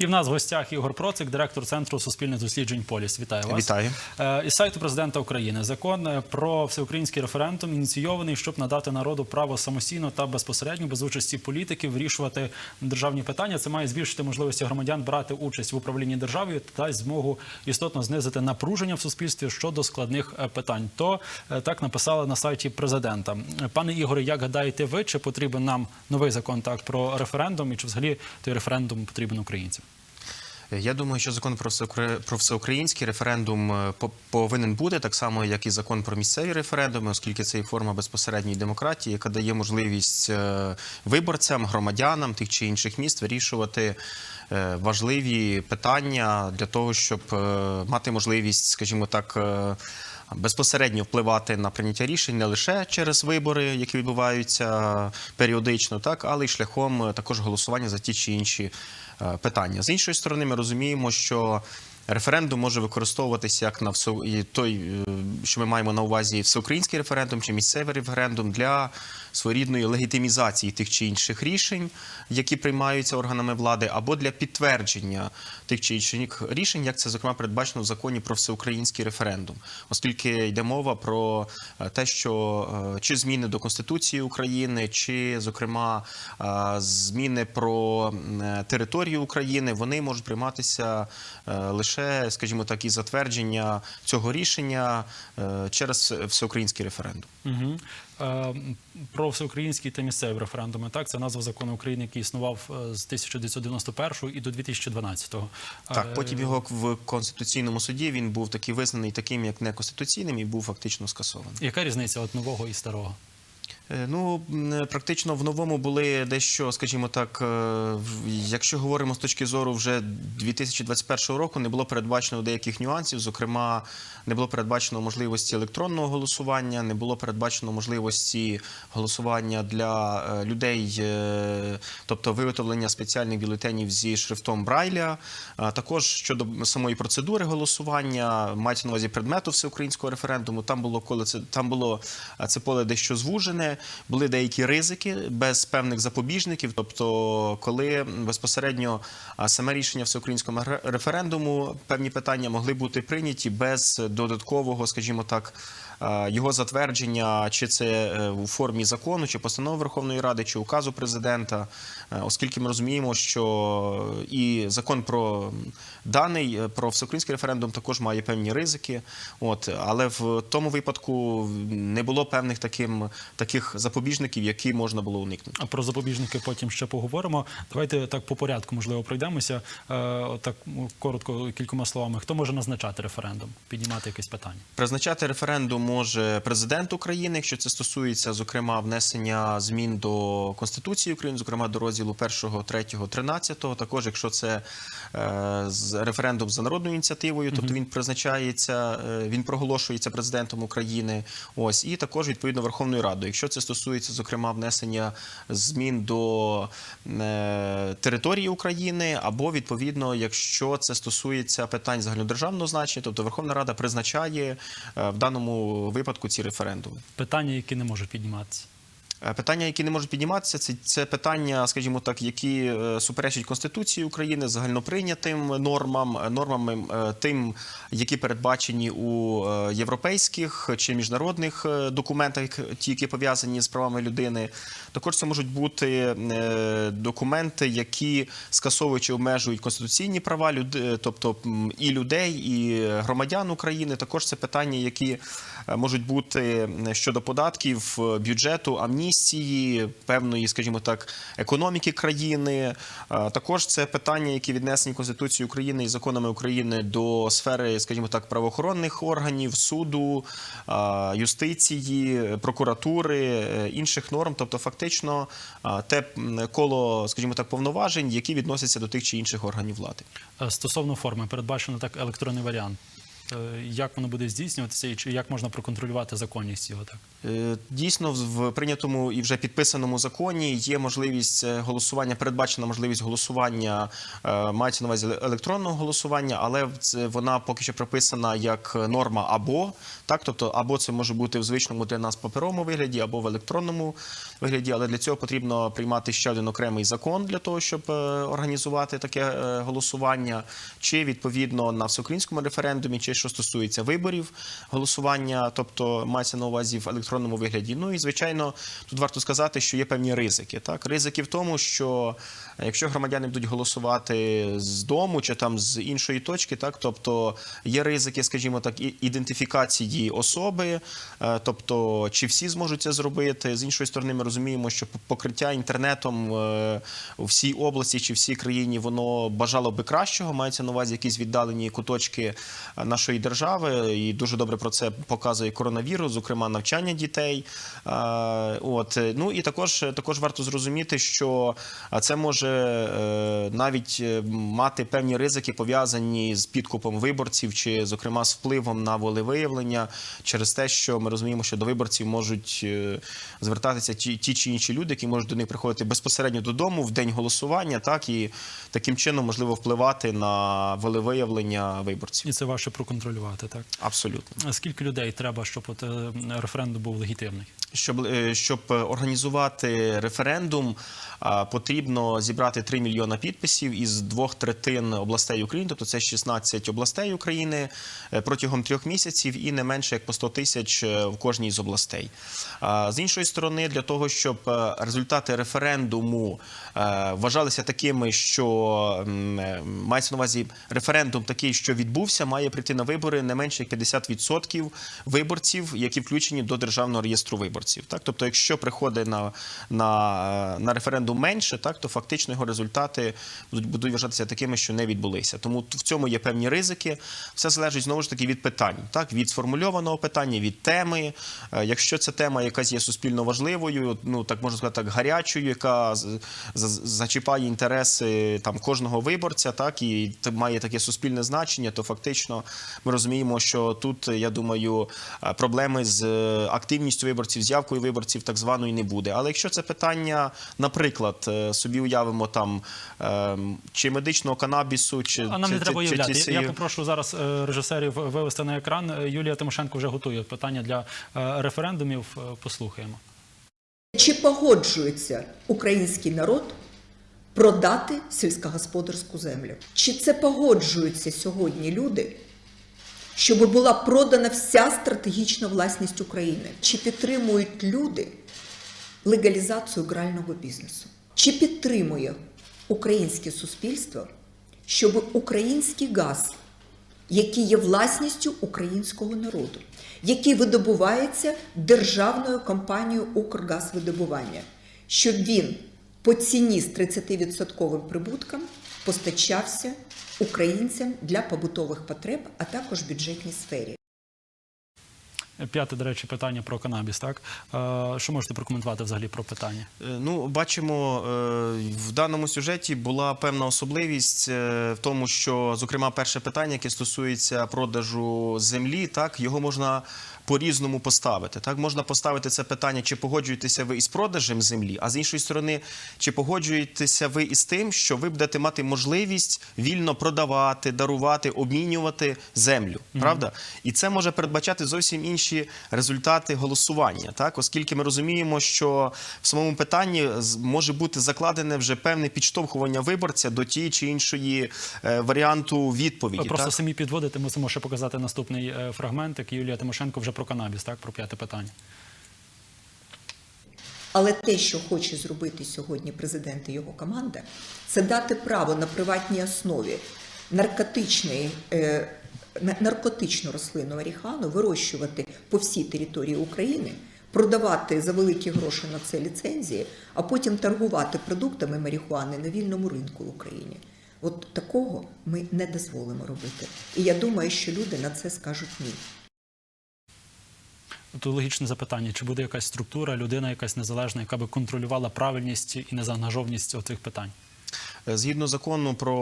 І в нас в гостях Ігор Процик, директор Центру суспільних досліджень Поліс. Вітаю вас. Вітаю. Е, Із сайту президента України закон е, про всеукраїнський референдум ініційований, щоб надати народу право самостійно та безпосередньо без участі політиків вирішувати державні питання. Це має збільшити можливості громадян брати участь в управлінні державою та змогу істотно знизити напруження в суспільстві щодо складних е, питань. То так написали на сайті президента. Пане Ігоре, як гадаєте ви, чи потрібен нам новий закон так про референдум, і чи взагалі той референдум потрібен українцям? Я думаю, що закон про всеукра- всеукраїнський референдум е, по- повинен бути так само, як і закон про місцеві референдуми, оскільки це і форма безпосередньої демократії, яка дає можливість е, виборцям, громадянам тих чи інших міст вирішувати е, важливі питання для того, щоб мати можливість, скажімо так. Е, Безпосередньо впливати на прийняття рішень не лише через вибори, які відбуваються періодично, так але й шляхом е, також голосування за ті чи інші е, питання. З іншої сторони, ми розуміємо, що референдум може використовуватися як на всо... той, е, що ми маємо на увазі всеукраїнський референдум чи місцевий референдум для своєрідної легітимізації тих чи інших рішень, які приймаються органами влади, або для підтвердження тих чи інших рішень, як це зокрема передбачено в законі про всеукраїнський референдум, оскільки йде мова про е, те, що е, чи зміни до Конституції України, чи зокрема зміни про територію України, вони можуть прийматися е, лише, скажімо так, і затвердження цього рішення е, через всеукраїнський референдум. Угу. Про всеукраїнський та місцеві референдуми. Так, це назва закону України, який існував е, з 1991 і до 2012. Так, потім його в конституційному суді він був такий визнаний таким, як неконституційним, і був фактично скасований. Яка різниця от нового і старого? Е, Ну, практично в новому були дещо, скажімо так, е, якщо говоримо з точки зору вже 2021 року, не було передбачено деяких нюансів. Зокрема, не було передбачено можливості електронного голосування, не було передбачено можливості голосування для е, людей, е, тобто виготовлення спеціальних бюлетенів зі шрифтом Брайля. Також щодо самої процедури голосування, мається на увазі предмету всеукраїнського референдуму. Там було коли це там було е, це поле дещо звужене. Були деякі ризики без певних запобіжників. Тобто, коли безпосередньо саме рішення всеукраїнського ре- референдуму, певні питання могли бути прийняті без додаткового, скажімо так. Його затвердження, чи це е, у формі закону, чи постанови Верховної Ради, чи указу президента, Е, оскільки ми розуміємо, що і закон про даний е, про всеукраїнський референдум також має певні ризики. От але в тому випадку не було певних таким таких запобіжників, які можна було уникнути. А Про запобіжники потім ще поговоримо. Давайте так по порядку, можливо, пройдемося. Е, Так коротко кількома словами. Хто може назначати референдум, піднімати якесь питання? Призначати референдум може президент України, якщо це стосується, зокрема, внесення змін до Конституції України, зокрема до розділу 1, 3, 13. Також, якщо це е, референдум за народною ініціативою, тобто він призначається, е, він проголошується президентом України. Ось і також відповідно Верховною Радою. Якщо це стосується, зокрема, внесення змін до е, території України, або відповідно, якщо це стосується питань загальнодержавного значення, тобто Верховна Рада призначає в даному випадку ці референдуми. Питання, які не можуть підніматися. Е, Питання, які не можуть підніматися, це, це питання, скажімо так, які е, суперечать Конституції України, загальноприйнятим нормам, е, нормам тим, які передбачені у європейських чи міжнародних документах, ті, які пов'язані з правами людини. Також це можуть бути документи, які скасовують чи обмежують конституційні права тобто і людей, і громадян України. Також це питання, які можуть бути щодо податків, е, бюджету, амністії, певної, скажімо так, економіки країни. Е, Також це питання, які віднесені Конституцією України і законами України до сфери, скажімо так, правоохоронних органів, суду, е, юстиції, прокуратури, е, інших норм, тобто фактично е, те коло, скажімо так, повноважень, які відносяться до тих чи інших органів влади. Е, Стосовно форми, передбачено так електронний варіант. Е, Як воно буде здійснюватися, і як можна проконтролювати законність його так? Е, Дійсно, в прийнятому і вже підписаному законі є можливість е, голосування, передбачена можливість голосування, мається на увазі електронного голосування, але вона поки що прописана як норма або так, тобто або це може бути в звичному для нас паперовому вигляді, або в електронному вигляді. Але для цього потрібно приймати ще один окремий закон для того, щоб організувати таке голосування, чи відповідно на всеукраїнському референдумі, чи що стосується виборів голосування, тобто мається на увазі в електронному вигляді. Ну і звичайно, тут варто сказати, що є певні ризики. Так, ризики в тому, що якщо громадяни будуть голосувати з дому чи там з іншої точки, так тобто є ризики, скажімо так, ідентифікації особи, е, тобто чи всі зможуть це зробити. З іншої сторони, ми розуміємо, що покриття інтернетом е, у всій області чи всій країні воно бажало би кращого. Мається на увазі якісь віддалені куточки е, нашої держави, і дуже добре про це показує коронавірус, зокрема навчання дітей. От ну і також також варто зрозуміти, що це може е, навіть е, мати певні ризики пов'язані з підкупом виборців, чи зокрема з впливом на волевиявлення, через те, що ми розуміємо, що до виборців можуть е, звертатися ті, ті чи інші люди, які можуть до них приходити безпосередньо додому в день голосування, так і таким чином можливо впливати на волевиявлення виборців. І це важче проконтролювати, так? Абсолютно. А Скільки людей треба, щоб от, референдум був легітимний? Щоб, щоб організувати референдум, потрібно зібрати 3 мільйона підписів із двох третин областей України, тобто це 16 областей України е, протягом трьох місяців і не менше як по 100 тисяч е, в кожній з областей. З іншої сторони, для того, щоб е, результати референдуму вважалися такими, що мається на увазі референдум такий, що відбувся, має прийти на вибори не менше як 50% виборців, які включені до державного реєстру виборців. Тобто, якщо приходить на, референдум менше, то фактично його результати будуть, будуть вважатися такими, що не відбулися. Тому в цьому є певні ризики. Все залежить знову ж таки від питань, так від сформульованого питання, від теми. Е, Якщо ця тема якась є суспільно важливою, ну так можна сказати, так гарячою, яка зачіпає інтереси там кожного виборця, так і має таке суспільне значення, то фактично ми розуміємо, що тут я думаю е, проблеми з е, активністю виборців, з явкою виборців так званої не буде. Але якщо це питання, наприклад, собі уявимо там ем, чи медичного канабісу, чи А нам чи- не треба чи- чи уявляти. цієї- Я попрошу зараз е, режисерів вивести на екран. Е, Юлія Тимошенко вже готує питання для е, референдумів. Послухаємо. Чи погоджується український народ продати сільськогосподарську землю? Чи це погоджуються сьогодні люди, щоб була продана вся стратегічна власність України? Чи підтримують люди легалізацію грального бізнесу? Чи підтримує українське суспільство, щоб український газ який є власністю українського народу, який видобувається державною компанією Укргазвидобування, щоб він по ціні з 30% прибутком постачався українцям для побутових потреб, а також бюджетній сфері. П'яте, до речі, питання про канабіс. Так Е, що можете прокоментувати взагалі про питання? Е, Ну, бачимо, е, в даному сюжеті була певна особливість в тому, що, зокрема, перше питання, яке стосується продажу землі, так його можна по-різному поставити. Так, можна поставити це питання, чи погоджуєтеся ви із продажем землі, а з іншої сторони, чи погоджуєтеся ви із тим, що ви будете мати можливість вільно продавати, дарувати, обмінювати землю, правда? І це може передбачати зовсім інші результати голосування, так, оскільки ми розуміємо, що в самому питанні може бути закладене вже певне підштовхування виборця до тієї чи іншої е, варіанту відповіді. Просто так? самі підводите, мусимо ще показати наступний е, фрагмент, як Юлія Тимошенко вже про канабіс, так, про п'яте питання. Але те, що хоче зробити сьогодні президент і його команда, це дати право на приватній основі наркотичної, е, наркотичну рослину оріхану вирощувати по всій території України, продавати за великі гроші на це ліцензії, а потім торгувати продуктами марихуани на вільному ринку в Україні. От такого ми не дозволимо робити. І я думаю, що люди на це скажуть ні. Тут логічне запитання: чи буде якась структура, людина якась незалежна, яка би контролювала правильність і незаангажованість цих питань? Е, Згідно закону про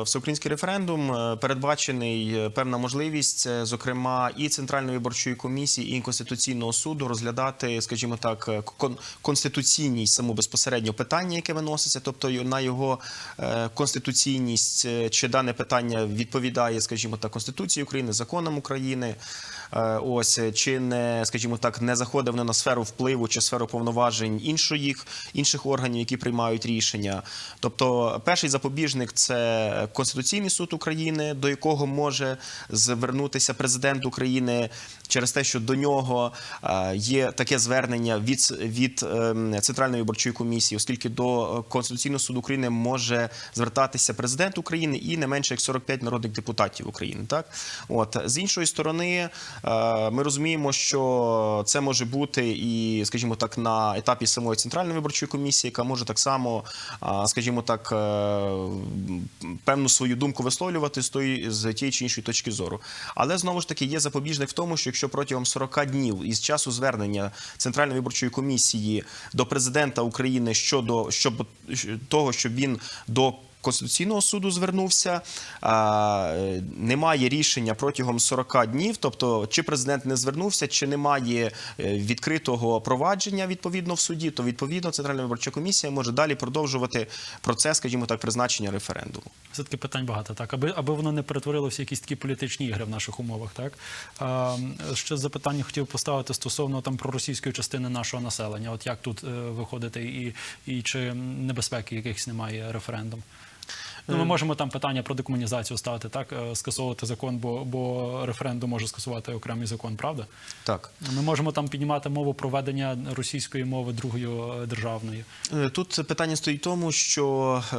е, всеукраїнський референдум, е, передбачений певна можливість, зокрема, і Центральної виборчої комісії, і Конституційного суду розглядати, скажімо так, кон- конституційність саму безпосередньо питання, яке виноситься, тобто на його конституційність, чи дане питання відповідає, скажімо так, Конституції України, законам України. Е, Ось е, чи не, скажімо так, не заходить воно на сферу впливу чи сферу повноважень інших, інших органів, які приймають рішення. Тобто, перший запобіжник це Конституційний суд України, до якого може звернутися президент України через те, що до нього е, є таке звернення від, від ем, Центральної виборчої комісії, оскільки до Конституційного суду України може звертатися президент України і не менше як 45 народних депутатів України. Так, от з іншої сторони, ми розуміємо, що це може бути і, скажімо так, на етапі самої центральної виборчої комісії, яка може так само, скажімо так, е, певну свою думку висловлювати з тої з тієї чи іншої точки зору. Але знову ж таки є запобіжник в тому, що якщо протягом 40 днів із часу звернення Центральної виборчої комісії до президента України щодо щоб того, щоб він до Конституційного суду звернувся. Е, Немає рішення протягом 40 днів. Тобто, чи президент не звернувся, чи немає е, відкритого провадження відповідно в суді, то відповідно Центральна виборча комісія може далі продовжувати процес, скажімо так, призначення референдуму. Все таки питань багато, так аби аби воно не перетворилося в якісь такі політичні ігри в наших умовах. Так а, ще запитання хотів поставити стосовно там проросійської частини нашого населення. От як тут е, виходити, і, і чи небезпеки якихось немає референдум? Ну, ми можемо там питання про декомунізацію ставити, так е, скасовувати закон, бо, бо референдум може скасувати окремий закон, правда? Так. Ми можемо там піднімати мову проведення російської мови другою е, державною. Е, Тут питання стоїть в тому, що е,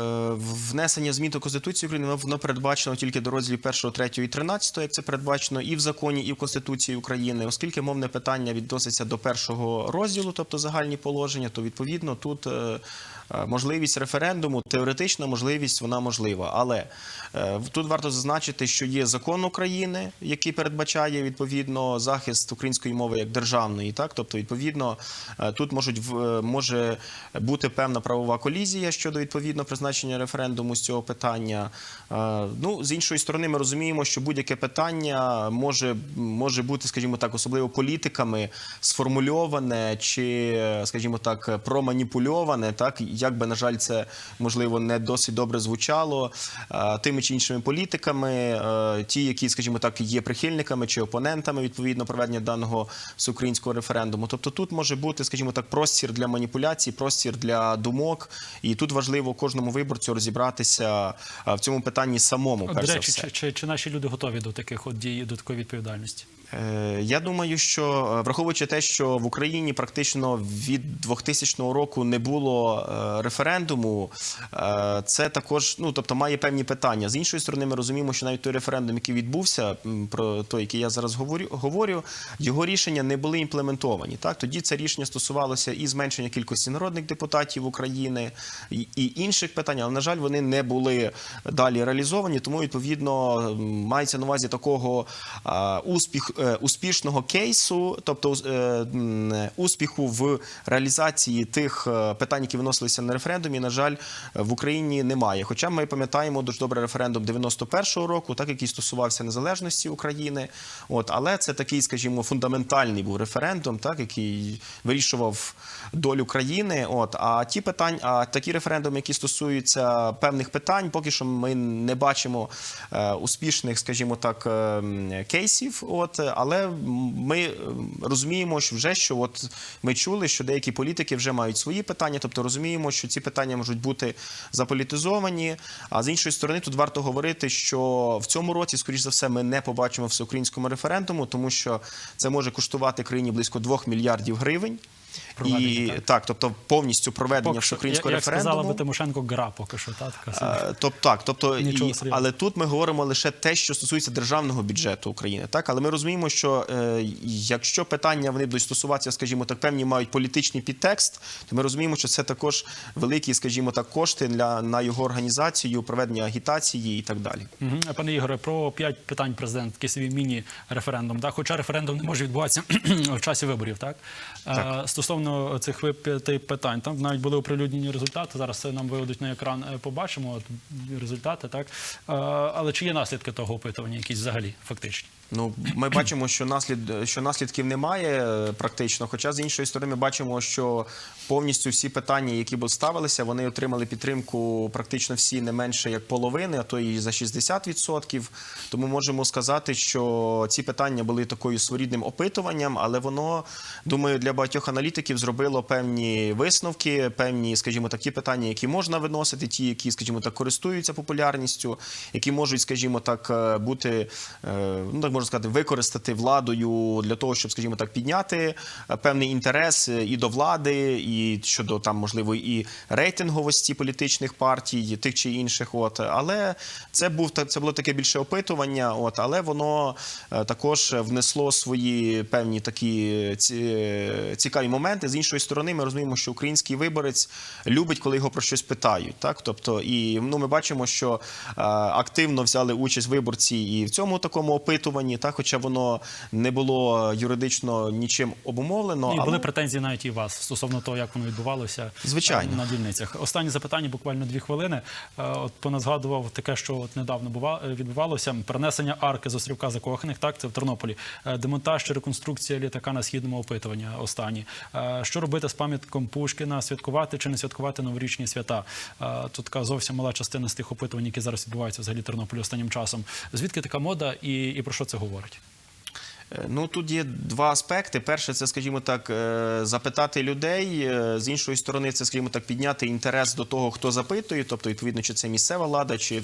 внесення змін до Конституції України воно передбачено тільки до розділів 1, 3 і 13, як це передбачено і в законі, і в Конституції України. Оскільки мовне питання відноситься до першого розділу, тобто загальні положення, то відповідно тут. е, е, Можливість референдуму, теоретична можливість, вона можлива. Але е, тут варто зазначити, що є закон України, який передбачає відповідно захист української мови як державної. Так, тобто, відповідно, е, тут можуть е, може бути певна правова колізія щодо відповідно призначення референдуму з цього питання. Ну з іншої сторони, ми розуміємо, що будь-яке питання може, може бути, скажімо так, особливо політиками сформульоване чи, скажімо так, проманіпульоване, так як би на жаль, це можливо не досить добре звучало е, тими чи іншими політиками, е, ті, які, скажімо так, є прихильниками чи опонентами відповідно проведення даного всеукраїнського референдуму. Тобто тут може бути, скажімо так, простір для маніпуляцій, простір для думок, і тут важливо кожному виборцю розібратися е, в цьому питанні самому. Перш До за речі, все. чи, чи, чи наші люди готові до таких от дій, до такої відповідальності? Е, Я думаю, що е, враховуючи те, що в Україні практично від 2000 року не було е, референдуму, це також ну тобто має певні питання. З іншої сторони, ми розуміємо, що навіть той референдум, який відбувся, про той, який я зараз говорю, говорю, його рішення не були імплементовані. Так тоді це рішення стосувалося і зменшення кількості народних депутатів України, і, інших питань, але на жаль, вони не були далі реалізовані. Тому відповідно мається на увазі такого а, успіх, е, успішного кейсу, тобто е, успіху в реалізації тих е, питань, які виносилися на референдумі, на жаль, в Україні немає. Хоча ми пам'ятаємо дуже добре референдум 91-го року, так який стосувався незалежності України. От, але це такий, скажімо, фундаментальний був референдум, так який вирішував долю країни. От а ті питання, а такі референдуми, які стосуються певних питань, поки що ми не бачимо е, успішних, скажімо так, е, кейсів. От але ми е, розуміємо, що вже що от ми чули, що деякі політики вже мають свої питання, тобто розуміємо, що ці питання можуть бути заполітизовані. А з іншої сторони, тут варто говорити, що в цьому році, скоріш за все, ми не побачимо всеукраїнському референдуму, тому що це може коштувати країні близько 2 мільярдів гривень. Проведення, І так. так, тобто повністю проведення Поки всеукраїнського як сказала референдуму. би Тимошенко, гра поки що, та, така. Е, Тобто, так, тобто, і, але тут ми говоримо лише те, що стосується державного бюджету України. Так, але ми розуміємо, що е, якщо питання вони будуть стосуватися, скажімо так, певні мають політичний підтекст, то ми розуміємо, що це також великі, скажімо так, кошти для на його організацію, проведення агітації і так далі. Мгм. Пане Ігоре, про п'ять питань президент, такий собі міні-референдум. Так? Хоча референдум не може відбуватися в часі виборів, так? Е, Так. Стосовно цих п'яти питань, там навіть були оприлюднені результати. Зараз це нам виведуть на екран. е, Побачимо от, результати, так Е, але чи є наслідки того опитування, якісь взагалі фактичні? Ну, ми бачимо, що наслід що наслідків немає е, практично. Хоча з іншої сторони, ми бачимо, що повністю всі питання, які б ставилися, вони отримали підтримку практично всі не менше як половини, а то і за 60%. Тому можемо сказати, що ці питання були такою своєрідним опитуванням, але воно думаю для багатьох аналітиків зробило певні висновки, певні, скажімо, такі питання, які можна виносити, ті, які, скажімо так, користуються популярністю, які можуть, скажімо так, е, бути е, ну так можна сказати, використати владою для того, щоб, скажімо так, підняти е, певний інтерес е, і до влади, і щодо там можливо і рейтинговості політичних партій, тих чи інших. От але це був це було таке більше опитування. От але воно е, також внесло свої певні такі ці, цікаві моменти. З іншої сторони, ми розуміємо, що український виборець любить, коли його про щось питають. Так, тобто, і ну ми бачимо, що активно взяли участь виборці і в цьому такому опитуванні, так, хоча воно не було юридично нічим обумовлено. І але- були претензії навіть і вас стосовно того, як воно відбувалося Звичайно. е, на дільницях. Останнє запитання, буквально дві хвилини. Е, От пана згадував таке, що от недавно е, відбувалося перенесення арки з острівка закоханих. Так, це в Тернополі. Демонтаж чи реконструкція літака на східному опитування. Останні що робити з пам'ятком Пушкіна? Святкувати чи не святкувати новорічні свята? Тут така зовсім мала частина з тих опитувань, які зараз відбуваються взагалі Тернополі останнім часом. Звідки така мода і, і про що це говорить? Е, Ну тут є два аспекти. Перше, це, скажімо так, е, запитати людей. Е, З іншої сторони, це, скажімо так, підняти інтерес до того, хто запитує, тобто, відповідно, чи це місцева влада, чи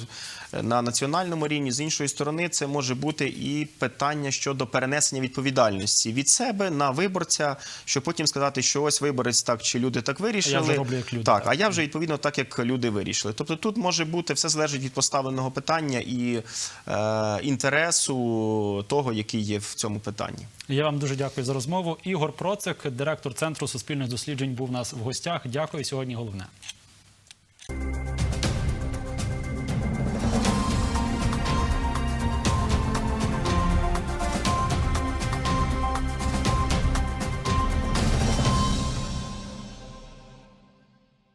на національному рівні. З іншої сторони, це може бути і питання щодо перенесення відповідальності від себе на виборця, щоб потім сказати, що ось виборець так чи люди так вирішили. А я вже роблю, як люди, Так, а я вже відповідно так, як люди вирішили. Тобто тут може бути все залежить від поставленого питання і е, інтересу того, який є в цьому питанні. Я вам дуже дякую за розмову. Ігор Процик, директор Центру суспільних досліджень, був у нас в гостях. Дякую. Сьогодні головне.